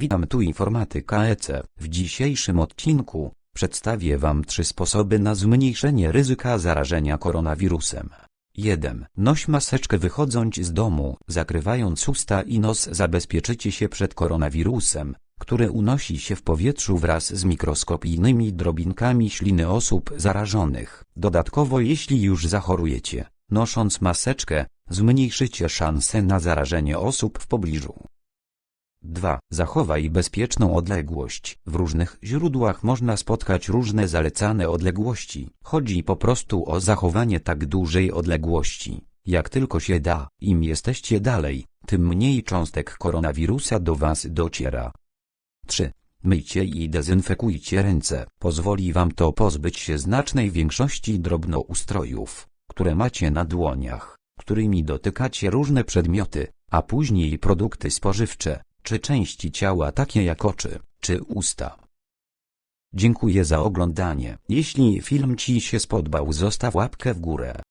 Witam tu informatyka EC. W dzisiejszym odcinku przedstawię Wam trzy sposoby na zmniejszenie ryzyka zarażenia koronawirusem. 1. Noś maseczkę wychodząc z domu, zakrywając usta i nos zabezpieczycie się przed koronawirusem, który unosi się w powietrzu wraz z mikroskopijnymi drobinkami śliny osób zarażonych. Dodatkowo jeśli już zachorujecie, nosząc maseczkę, zmniejszycie szanse na zarażenie osób w pobliżu. 2. Zachowaj bezpieczną odległość. W różnych źródłach można spotkać różne zalecane odległości. Chodzi po prostu o zachowanie tak dużej odległości, jak tylko się da. Im jesteście dalej, tym mniej cząstek koronawirusa do Was dociera. 3. Myjcie i dezynfekujcie ręce. Pozwoli Wam to pozbyć się znacznej większości drobnoustrojów, które macie na dłoniach, którymi dotykacie różne przedmioty, a później produkty spożywcze, czy części ciała takie jak oczy, czy usta. Dziękuję za oglądanie. Jeśli film Ci się spodobał zostaw łapkę w górę.